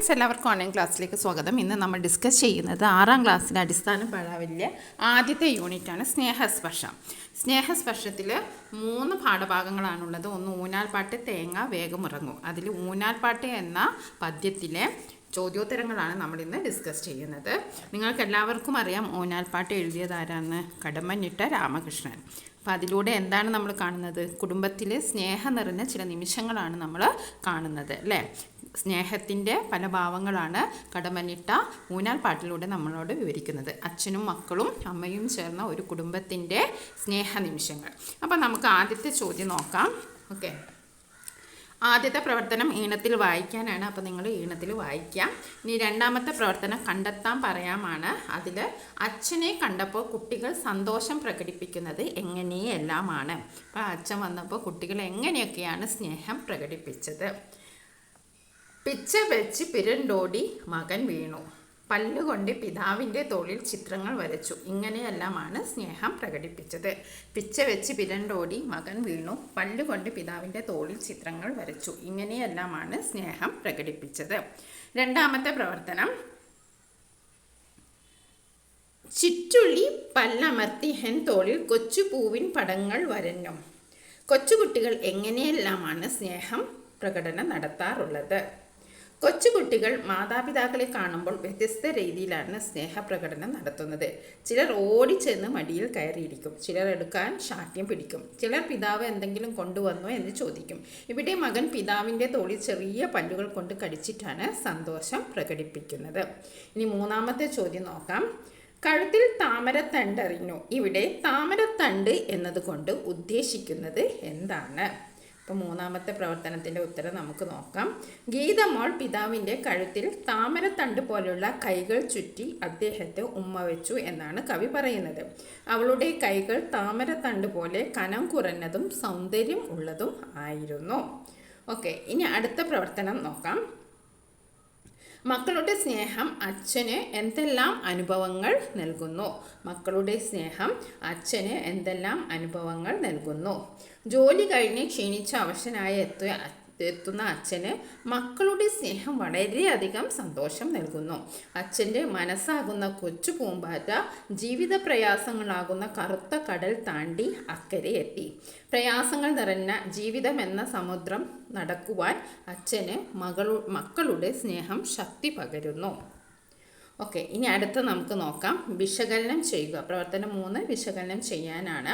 Friends എല്ലാവർക്കും online ക്ലാസ്സിലേക്ക് സ്വാഗതം. ഇന്ന് നമ്മൾ ഡിസ്കസ് ചെയ്യുന്നത് ആറാം ക്ലാസ്സിലെ അടിസ്ഥാന പാഠാവലിലെ ആദ്യത്തെ യൂണിറ്റാണ് സ്നേഹസ്പർശം. സ്നേഹസ്പർശത്തിൽ മൂന്ന് പാഠഭാഗങ്ങളാണുള്ളത്. ഒന്ന് ഊനാൽപ്പാട്ട് തേങ്ങ വേഗമുറങ്ങും അതിൽ ഊനാൽപ്പാട്ട് എന്ന പദ്യത്തിലെ ചോദ്യോത്തരങ്ങളാണ് നമ്മളിന്ന് ഡിസ്കസ് ചെയ്യുന്നത്. നിങ്ങൾക്ക് എല്ലാവർക്കും അറിയാം ഊനാൽപ്പാട്ട് എഴുതിയത് ആരാണ്? കടമ്മഞ്ഞിട്ട രാമകൃഷ്ണൻ. അപ്പോൾ അതിലൂടെ എന്താണ് നമ്മൾ കാണുന്നത്? കുടുംബത്തിലെ സ്നേഹം നിറഞ്ഞ ചില നിമിഷങ്ങളാണ് നമ്മൾ കാണുന്നത് അല്ലേ? സ്നേഹത്തിന്റെ പല ഭാവങ്ങളാണ് കടമനിട്ട ഊനാൽ പാട്ടിലൂടെ നമ്മളോട് വിവരിക്കുന്നത്. അച്ഛനും മക്കളും അമ്മയും ചേർന്ന ഒരു കുടുംബത്തിന്റെ സ്നേഹ നിമിഷങ്ങൾ. അപ്പോൾ നമുക്ക് ആദ്യത്തെ ചോദ്യം നോക്കാം. ഓക്കെ. ആദ്യത്തെ പ്രവർത്തനം ഈണത്തിൽ വായിക്കാനാണ്. അപ്പോൾ നിങ്ങൾ ഈണത്തിൽ വായിക്കാം. ഇനി രണ്ടാമത്തെ പ്രവർത്തനം കണ്ടെത്താൻ പറയാമാണ്. അതിൽ അച്ഛനെ കണ്ടപ്പോൾ കുട്ടികൾ സന്തോഷം പ്രകടിപ്പിക്കുന്നത് എങ്ങനെയെല്ലാമാണ്? അപ്പോൾ അച്ഛൻ വന്നപ്പോൾ കുട്ടികൾ എങ്ങനെയൊക്കെയാണ് സ്നേഹം പ്രകടിപ്പിച്ചത്? പിച്ച വെച്ച് പിരണ്ടോടി മകൻ വീണു. പല്ലുകൊണ്ട് പിതാവിന്റെ തോളിൽ ചിത്രങ്ങൾ വരച്ചു. ഇങ്ങനെയെല്ലാമാണ് സ്നേഹം പ്രകടിപ്പിച്ചത്. പിച്ച വെച്ച് പിരണ്ടോടി മകൻ വീണു. പല്ലുകൊണ്ട് പിതാവിന്റെ തോളിൽ ചിത്രങ്ങൾ വരച്ചു. ഇങ്ങനെയെല്ലാമാണ് സ്നേഹം പ്രകടിപ്പിച്ചത്. രണ്ടാമത്തെ പ്രവർത്തനം. ചുറ്റുള്ളി പല്ലമർത്തി ഹെൻ തോളിൽ കൊച്ചുപൂവിൻ പടങ്ങൾ വരഞ്ഞു. കൊച്ചുകുട്ടികൾ എങ്ങനെയെല്ലാമാണ് സ്നേഹം പ്രകടനം നടത്താറുള്ളത്? കൊച്ചുകുട്ടികൾ മാതാപിതാക്കളെ കാണുമ്പോൾ വ്യത്യസ്ത രീതിയിലാണ് സ്നേഹപ്രകടനം നടത്തുന്നത്. ചിലർ ഓടിച്ചെന്ന് മടിയിൽ കയറിയിരിക്കും. ചിലർ എടുക്കാൻ ശാഠ്യം പിടിക്കും. ചിലർ പിതാവ് എന്തെങ്കിലും കൊണ്ടുവന്നോ എന്ന് ചോദിക്കും. ഇവിടെ മകൻ പിതാവിന്റെ തോളിൽ ചെറിയ പല്ലുകൾ കൊണ്ട് കടിച്ചിട്ടാണ് സന്തോഷം പ്രകടിപ്പിക്കുന്നത്. ഇനി മൂന്നാമത്തെ ചോദ്യം നോക്കാം. കഴുത്തിൽ താമരത്തണ്ട് അറിഞ്ഞു ഇവിടെ താമരത്തണ്ട് എന്നതുകൊണ്ട് ഉദ്ദേശിക്കുന്നത് എന്താണ്? അപ്പോൾ മൂന്നാമത്തെ പ്രവർത്തനത്തിന്റെ ഉത്തരം നമുക്ക് നോക്കാം. ഗീതമോൾ പിതാവിന്റെ കഴുത്തിൽ താമരത്തണ്ട് പോലുള്ള കൈകൾ ചുറ്റി അദ്ദേഹത്തെ ഉമ്മ വെച്ചു എന്നാണ് കവി പറയുന്നത്. അവളുടെ കൈകൾ താമരത്തണ്ട് പോലെ കനം കുറഞ്ഞതും സൗന്ദര്യം ഉള്ളതും ആയിരുന്നു. ഓക്കെ ഇനി അടുത്ത പ്രവർത്തനം നോക്കാം. മക്കളുടെ സ്നേഹം അച്ഛന് എന്തെല്ലാം അനുഭവങ്ങൾ നൽകുന്നു? മക്കളുടെ സ്നേഹം അച്ഛന് എന്തെല്ലാം അനുഭവങ്ങൾ നൽകുന്നു? ജോലി കഴിഞ്ഞ് ക്ഷീണിച്ച അവശനായ എത്തുക എത്തുന്ന അച്ഛന് മക്കളുടെ സ്നേഹം വളരെയധികം സന്തോഷം നൽകുന്നു. അച്ഛന്റെ മനസ്സാകുന്ന കൊച്ചു പൂമ്പാറ്റ ജീവിത പ്രയാസങ്ങളാകുന്ന കറുത്ത കടൽ താണ്ടി അക്കരെ എത്തി. പ്രയാസങ്ങൾ നിറഞ്ഞ ജീവിതം എന്ന സമുദ്രം നടക്കുവാൻ അച്ഛന് മകളു മക്കളുടെ സ്നേഹം ശക്തി പകരുന്നു. ഓക്കെ ഇനി അടുത്ത നമുക്ക് നോക്കാം. വിശകലനം ചെയ്യുക. പ്രവർത്തനം മൂന്ന് വിശകലനം ചെയ്യാനാണ്.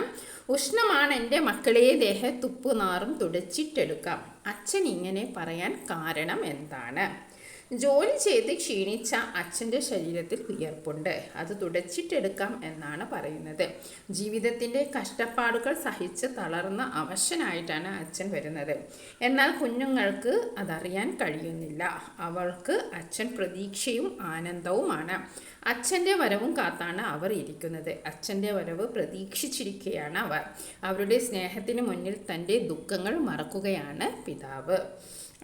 ഉഷ്ണമാണ് എന്റെ മക്കളെ ദേഹ തുപ്പുനാറും തുടച്ചിട്ടെടുക്കാം. അച്ഛൻ ഇങ്ങനെ പറയാൻ കാരണം എന്താണ്? ജോലി ചെയ്ത് ക്ഷീണിച്ച അച്ഛന്റെ ശരീരത്തിൽ വിയർപ്പുണ്ട്. അത് തുടച്ചിട്ടെടുക്കാം എന്നാണ് പറയുന്നത്. ജീവിതത്തിന്റെ കഷ്ടപ്പാടുകൾ സഹിച്ച് തളർന്ന അവശനായിട്ടാണ് അച്ഛൻ വരുന്നത്. എന്നാൽ കുഞ്ഞുങ്ങൾക്ക് അതറിയാൻ കഴിയുന്നില്ല. അവൾക്ക് അച്ഛൻ പ്രതീക്ഷയും ആനന്ദവുമാണ്. അച്ഛന്റെ വരവും കാത്താണ് അവർ ഇരിക്കുന്നത്. അച്ഛന്റെ വരവ് പ്രതീക്ഷിച്ചിരിക്കുകയാണ് അവർ. അവരുടെ സ്നേഹത്തിന് മുന്നിൽ തന്റെ ദുഃഖങ്ങൾ മറക്കുകയാണ് പിതാവ്.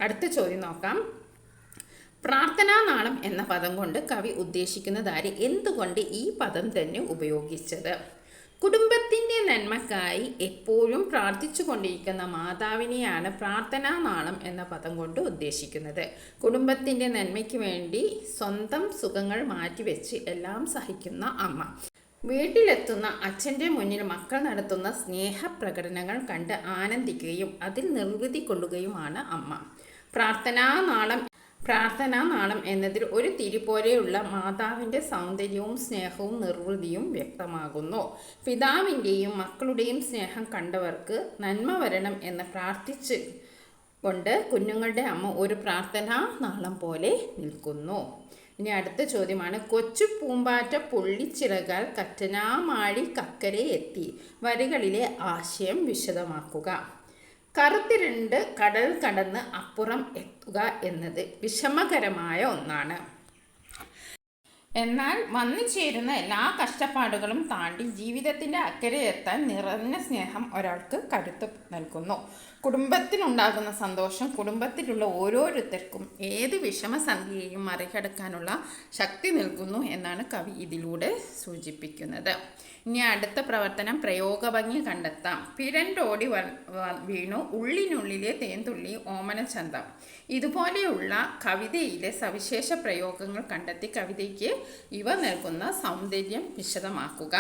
അടുത്ത ചോദ്യം നോക്കാം. പ്രാർത്ഥനാ നാളം എന്ന പദം കൊണ്ട് കവി ഉദ്ദേശിക്കുന്നതാര് എന്തുകൊണ്ട് ഈ പദം തന്നെ ഉപയോഗിച്ചത്? കുടുംബത്തിന്റെ നന്മക്കായി എപ്പോഴും പ്രാർത്ഥിച്ചു കൊണ്ടിരിക്കുന്ന മാതാവിനെയാണ് പ്രാർത്ഥനാ നാളം എന്ന പദം കൊണ്ട് ഉദ്ദേശിക്കുന്നത്. കുടുംബത്തിന്റെ നന്മയ്ക്ക് വേണ്ടി സ്വന്തം സുഖങ്ങൾ മാറ്റിവെച്ച് എല്ലാം സഹിക്കുന്ന അമ്മ. വീട്ടിലെത്തുന്ന അച്ഛന്റെ മുന്നിൽ മക്കൾ നടത്തുന്ന സ്നേഹപ്രകടനങ്ങൾ കണ്ട് ആനന്ദിക്കുകയും അതിൽ നിർവൃതി കൊള്ളുകയുമാണ് അമ്മ. പ്രാർത്ഥനാ നാളം പ്രാർത്ഥനാ നാളം എന്നതിൽ ഒരു തിരിപോലെയുള്ള മാതാവിന്റെ സൗന്ദര്യവും സ്നേഹവും നിർവൃതിയും വ്യക്തമാകുന്നു. പിതാവിന്റെയും മക്കളുടെയും സ്നേഹം കണ്ടവർക്ക് നന്മ വരണം എന്ന് പ്രാർത്ഥിച്ച് കൊണ്ട് കുഞ്ഞുങ്ങളുടെ അമ്മ ഒരു പ്രാർത്ഥനാ നാളം പോലെ നിൽക്കുന്നു. ഇനി അടുത്ത ചോദ്യമാണ്. കൊച്ചു പൂമ്പാറ്റ പൊള്ളിച്ചിറകാൽ കറ്റനാമാഴി കക്കരെ എത്തി. വരികളിലെ ആശയം വിശദമാക്കുക. കറുത്തിരണ്ട് കടൽ കടന്ന് അപ്പുറം എത്തുക എന്നത് വിഷമകരമായ ഒന്നാണ്. എന്നാൽ വന്നു ചേരുന്ന എല്ലാ കഷ്ടപ്പാടുകളും താണ്ടി ജീവിതത്തിന്റെ അക്കരെ എത്താൻ നിറഞ്ഞ സ്നേഹം ഒരാൾക്ക് കരുത്ത് നൽകുന്നു. കുടുംബത്തിനുണ്ടാകുന്ന സന്തോഷം കുടുംബത്തിലുള്ള ഓരോരുത്തർക്കും ഏത് വിഷമസന്ധിയെയും മറികടക്കാനുള്ള ശക്തി നൽകുന്നു എന്നാണ് കവി ഇതിലൂടെ സൂചിപ്പിക്കുന്നത്. ഇനി അടുത്ത പ്രവർത്തനം പ്രയോഗഭംഗി കണ്ടെത്താം. പിരണ്ടോടി വീണു ഉള്ളിനുള്ളിലെ തേൻതുള്ളി ഓമനചന്തം. ഇതുപോലെയുള്ള കവിതയിലെ സവിശേഷ പ്രയോഗങ്ങൾ കണ്ടെത്തി കവിതയ്ക്ക് ഇവ നൽകുന്ന സൗന്ദര്യം വിശദമാക്കുക.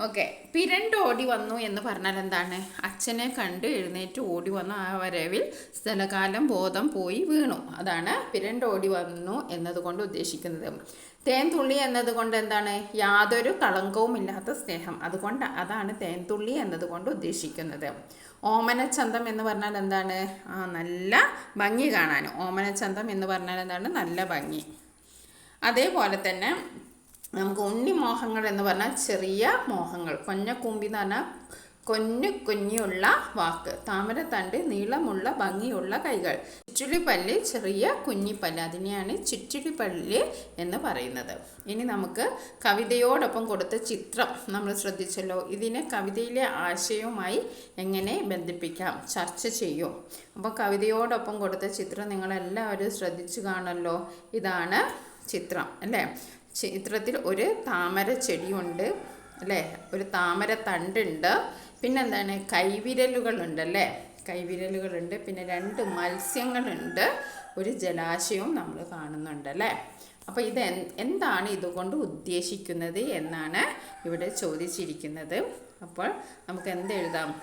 ഓക്കെ. പിരണ്ട് ഓടി വന്നു എന്ന് പറഞ്ഞാൽ എന്താണ്? അച്ഛനെ കണ്ട് എഴുന്നേറ്റ് ഓടി വന്നു. ആ വരവിൽ സ്ഥലകാലം ബോധം പോയി വീണു. അതാണ് പിരണ്ട് ഓടി വന്നു എന്നതുകൊണ്ട് ഉദ്ദേശിക്കുന്നത്. തേൻതുള്ളി എന്നതുകൊണ്ട് എന്താണ്? യാതൊരു കളങ്കവും ഇല്ലാത്ത സ്നേഹം. അതുകൊണ്ട് അതാണ് തേൻതുള്ളി എന്നതുകൊണ്ട് ഉദ്ദേശിക്കുന്നത്. ഓമനച്ചന്തം എന്ന് പറഞ്ഞാൽ എന്താണ്? നല്ല ഭംഗി കാണാൻ. ഓമനച്ചന്തം എന്ന് പറഞ്ഞാൽ എന്താണ്? നല്ല ഭംഗി. അതേപോലെ തന്നെ നമുക്ക് ഉണ്ണി മോഹങ്ങൾ എന്ന് പറഞ്ഞാൽ ചെറിയ മോഹങ്ങൾ. കൊഞ്ഞക്കൂമ്പി എന്ന് പറഞ്ഞാൽ കൊഞ്ഞു കുഞ്ഞുള്ള വാക്ക്. താമരത്തണ്ട് നീളമുള്ള ഭംഗിയുള്ള കൈകൾ. ചുറ്റുളിപ്പല്ല് ചെറിയ കുഞ്ഞിപ്പല്ല്. അതിനെയാണ് ചുറ്റുളിപ്പല്ല് എന്ന് പറയുന്നത്. ഇനി നമുക്ക് കവിതയോടൊപ്പം കൊടുത്ത ചിത്രം നമ്മൾ ശ്രദ്ധിച്ചല്ലോ. ഇതിനെ കവിതയിലെ ആശയവുമായി എങ്ങനെ ബന്ധിപ്പിക്കാം? ചർച്ച ചെയ്യും. അപ്പോൾ കവിതയോടൊപ്പം കൊടുത്ത ചിത്രം നിങ്ങളെല്ലാവരും ശ്രദ്ധിച്ചു കാണല്ലോ ഇതാണ് ചിത്രം അല്ലേ? ചിത്രത്തിൽ ഒരു താമര ചെടിയുണ്ട് അല്ലേ? ഒരു താമര തണ്ടുണ്ട്. പിന്നെ പിന്നെന്താണ്? കൈവിരലുകളുണ്ട് അല്ലേ കൈവിരലുകളുണ്ട്. പിന്നെ രണ്ട് മത്സ്യങ്ങളുണ്ട്. ഒരു ജലാശയവും നമ്മൾ കാണുന്നുണ്ട് അല്ലേ? അപ്പോൾ ഇത് എന്താണ് ഇതുകൊണ്ട് ഉദ്ദേശിക്കുന്നത് എന്നാണ് ഇവിടെ ചോദിച്ചിരിക്കുന്നത്. അപ്പോൾ നമുക്ക് എന്ത് എഴുതാം?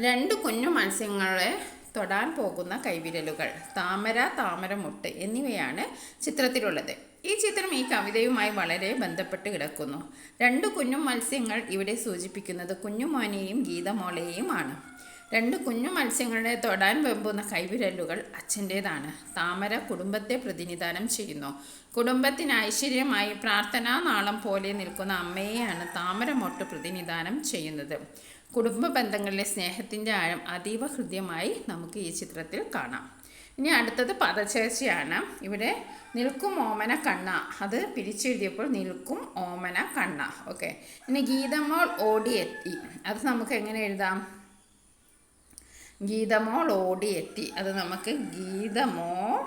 രണ്ട് കുഞ്ഞു മത്സ്യങ്ങളെ തൊടാൻ പോകുന്ന കൈവിരലുകൾ താമര താമരമുട്ട് എന്നിവയാണ് ചിത്രത്തിലുള്ളത്. ഈ ചിത്രം ഈ കവിതയുമായി വളരെ ബന്ധപ്പെട്ട് കിടക്കുന്നു. രണ്ട് കുഞ്ഞു മത്സ്യങ്ങൾ ഇവിടെ സൂചിപ്പിക്കുന്നത് കുഞ്ഞുമോനെയും ഗീതമോളയെയുമാണ്. രണ്ട് കുഞ്ഞു മത്സ്യങ്ങളുടെ തൊടാൻ വെമ്പുന്ന കൈവിരലുകൾ അച്ഛന്റേതാണ്. താമര കുടുംബത്തെ പ്രതിനിധാനം ചെയ്യുന്നു. കുടുംബത്തിന് ഐശ്വര്യമായി പ്രാർത്ഥനാ നാളം പോലെ നിൽക്കുന്ന അമ്മയെയാണ് താമരമൊട്ട് പ്രതിനിധാനം ചെയ്യുന്നത്. കുടുംബ ബന്ധങ്ങളിലെ സ്നേഹത്തിന്റെ ആഴം അതീവ ഹൃദ്യമായി നമുക്ക് ഈ ചിത്രത്തിൽ കാണാം. ഇനി അടുത്തത് പദചേർച്ചയാണ് ഇവിടെ നിൽക്കും ഓമന കണ്ണ. അത് പിരിച്ചെഴുതിയപ്പോൾ നിൽക്കും ഓമന കണ്ണ. ഓക്കെ. ഇനി ഗീതമോൾ ഓടിയെത്തി. അത് നമുക്ക് എങ്ങനെ എഴുതാം? ഗീതമോൾ ഓടിയെത്തി. അത് നമുക്ക് ഗീതമോൾ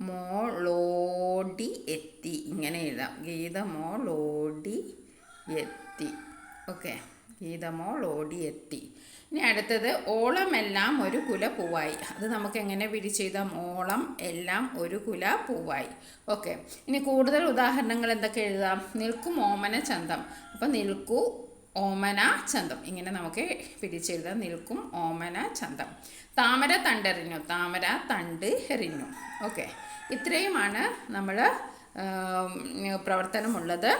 മോളോടി എത്തി ഇങ്ങനെ എഴുതാം. ഗീതമോളോടി എത്തി ഓക്കെ. ഗീതമോൾ ഓടി എത്തി ഇനി അടുത്തത് ഓളമെല്ലാം ഒരു കുല പൂവായി. അത് നമുക്ക് എങ്ങനെ പിരിച്ചെഴുതാം ഓളം എല്ലാം ഒരു കുല പൂവായി. ഓക്കെ. ഇനി കൂടുതൽ ഉദാഹരണങ്ങൾ എന്തൊക്കെ എഴുതാം? നിൽക്കും ഓമന ചന്തം. അപ്പം നിൽക്കൂ ഓമന ചന്തം. ഇങ്ങനെ നമുക്ക് പിരിച്ചെഴുതാം. നിൽക്കും ഓമന ചന്തം. താമര തണ്ടെറിഞ്ഞു. താമര തണ്ട് എറിഞ്ഞു. ഓക്കെ. ഇത്രയുമാണ് നമ്മൾ പ്രവർത്തനമുള്ളത്.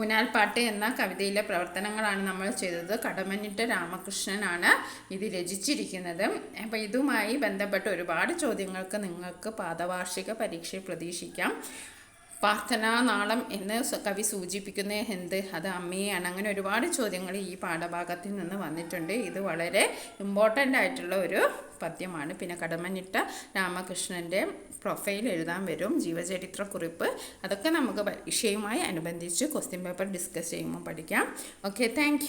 ഊനാൽപ്പാട്ട് എന്ന കവിതയിലെ പ്രവർത്തനങ്ങളാണ് നമ്മൾ ചെയ്തത്. കടമഞ്ഞിട്ട് രാമകൃഷ്ണനാണ് ഇത് രചിച്ചിരിക്കുന്നത്. അപ്പോൾ ഇതുമായി ബന്ധപ്പെട്ട ഒരുപാട് ചോദ്യങ്ങൾക്ക് നിങ്ങൾക്ക് പാദവാർഷിക പരീക്ഷയിൽ പ്രതീക്ഷിക്കാം. പ്രാർത്ഥനാ നാളം എന്ന് കവി സൂചിപ്പിക്കുന്ന എന്ത്? അത് അമ്മയാണ് അങ്ങനെ ഒരുപാട് ചോദ്യങ്ങൾ ഈ പാഠഭാഗത്തിൽ നിന്ന് വന്നിട്ടുണ്ട്. ഇത് വളരെ ഇമ്പോർട്ടന്റ് ആയിട്ടുള്ള ഒരു പദ്യമാണ്. പിന്നെ കടമഞ്ഞിട്ട രാമകൃഷ്ണന്റെ പ്രൊഫൈൽ എഴുതാൻ വരും. ജീവചരിത്ര കുറിപ്പ്. അതൊക്കെ നമുക്ക് പരീക്ഷയുമായി അനുബന്ധിച്ച് ക്വസ്റ്റ്യൻ പേപ്പർ ഡിസ്കസ് ചെയ്യുമ്പോൾ പഠിക്കാം. Okay thank